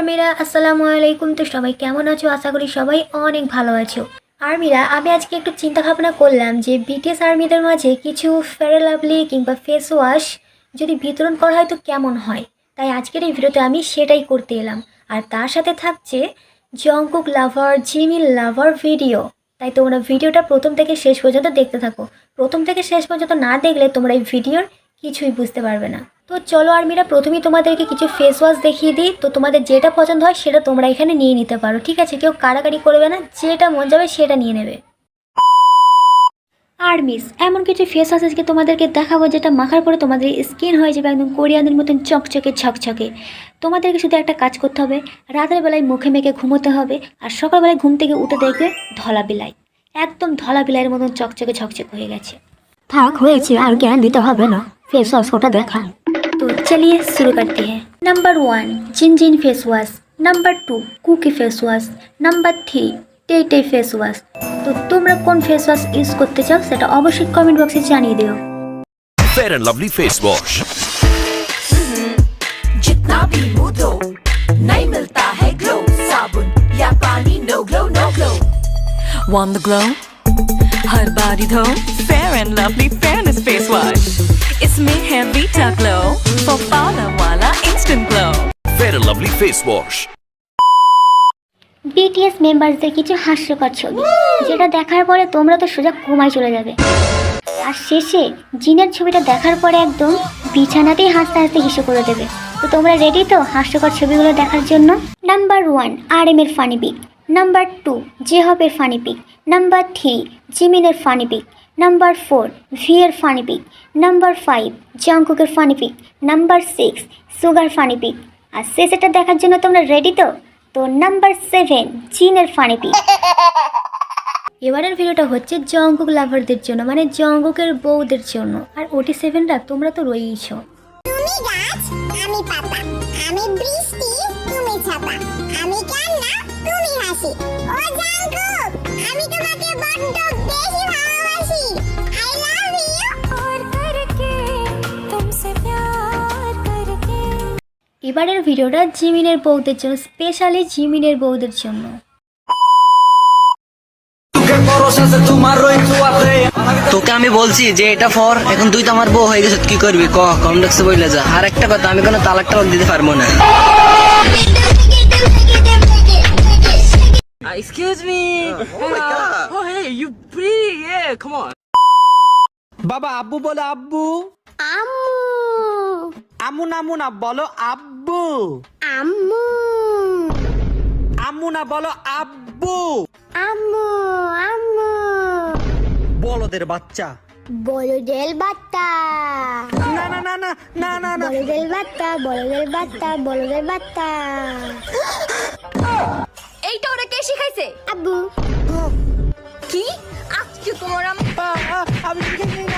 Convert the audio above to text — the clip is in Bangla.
আর্মিরা, আসসালামু আলাইকুম। তো সবাই কেমন আছো? আশা করি সবাই অনেক ভালো আছো। আর্মিরা, আমি আজকে একটু চিন্তা ভাবনা করলাম যে বিটিএস আর্মিদের মাঝে কিছু ফেয়ার লাভলি কিংবা ফেস ওয়াশ যদি বিতরণ করা হয় তো কেমন হয়? তাই আজকের এই ভিডিওতে আমি সেটাই করতে এলাম। আর তার সাথে থাকছে Jungkook lover Jimin lover video তাই তোমরা ভিডিওটা প্রথম থেকে শেষ পর্যন্ত দেখতে থাকো। প্রথম থেকে শেষ পর্যন্ত না দেখলে তোমরা এই ভিডিওর কিছুই বুঝতে পারবে না। তো চলো আর্মিরা, প্রথমেই তোমাদেরকে কিছু ফেস ওয়াশ দেখিয়ে দিই। তো তোমাদের যেটা পছন্দ হয় সেটা তোমরা এখানে নিয়ে নিতে পারো, ঠিক আছে? কেউ কাড়াকাড়ি করবে না, যেটা মন যাবে সেটা নিয়ে নেবে। আর মিস এমন কিছু ফেস ওয়াশ আজকে তোমাদেরকে দেখাবো যেটা মাখার পরে তোমাদের স্কিন হয়ে যাবে একদম কোরিয়ানের মতন চকচকে ঝকঝকে তোমাদেরকে শুধু একটা কাজ করতে হবে, রাতের বেলায় মুখে মেখে ঘুমোতে হবে আর সকালবেলায় ঘুম থেকে উঠে দেখবে ধলা বিলাই। একদম ধলা বিলাইয়ের মতন চকচকে ঝকঝকে হয়ে গেছে। থাক, হয়েছে, আর জ্ঞান দিতে হবে না। ফেস ওয়াশ ওটা দেখা चलिए शुरू करते हैं नंबर वन जिन जिन face wash number two cookie face wash number three টে টে ফেস ওয়াশ তো তোমরা কোন ফেস ওয়াশ ইউজ করতে চাও সেটা অবশ্যই কমেন্ট বক্সে জানিয়ে দিও Fair and Lovely Face Wash. जितना भी मुंह धो नहीं मिलता है ग्लो साबुन या पानी no glow no glow Want the glow? हर बारी धो Fair and lovely fairness face wash इसमें है Vita glow for Parlor Wala BTS মেম্বারসদের কিছু হাস্যকর ছবি। যেটা দেখার পরে তোমরা তো সোজা ঘুমায় চলে যাবে। আর শেষে জিনের ছবিটা দেখার পরে একদম বিছানাতেই হাসতে হাসতে হিসেব করে দেবে। তো তোমরা রেডি তো হাস্যকর ছবিগুলো দেখার জন্য? নাম্বার ওয়ান আর এম এর ফানি পিক নাম্বার টু জেহবের funny pic number three জিমিনের funny pic number four V এর funny pic number five জঙ্কুকের funny pic number six Suga funny pic আর শেষেটা দেখার জন্য তোমরা রেডি তো? তো নাম্বার সেভেন চীনের ফানি পিক এবারের ভিডিওটা হচ্ছে জঙ্কুক লাভারদের জন্য মানে জঙ্কুকের বউদের জন্য। আর ওটি সেভেনরা তোমরা তো রয়েইছো। তুমি গাছ আমি পাতা। আমি বৃষ্টি তুমি ছাতা। আমি কান্না তুমি হাসি। এবারের ভিডিওটা জিমিনের বউদের জন্য স্পেশালি জিমিনের বউদের জন্য। তোকে আমি বলছি যে এটা ফর এখন তুই তো আমার বউ হয়ে গেছিস কি করবি? ক কম ডেক্সে বইলে যা। আর একটা কথা আমি কোনো তালাক টালাক দিতে পারব না। Excuse me Oh on. বাবা আব্বু বলো আব্বু। আম্মু আমুন আমুনা বলো আব্বু। আম্মু। আমুনা বলো আব্বু। আম্মু আম্মু। বলদের বাচ্চা। বলদের বাচ্চা। না না না না না না না। বলদের বাচ্চা বলদের বাচ্চা বলদের বাচ্চা। এইটা ওরা কে শিখাইছে? আব্বু। কি? আজকে তোমার আমি শিখাইছি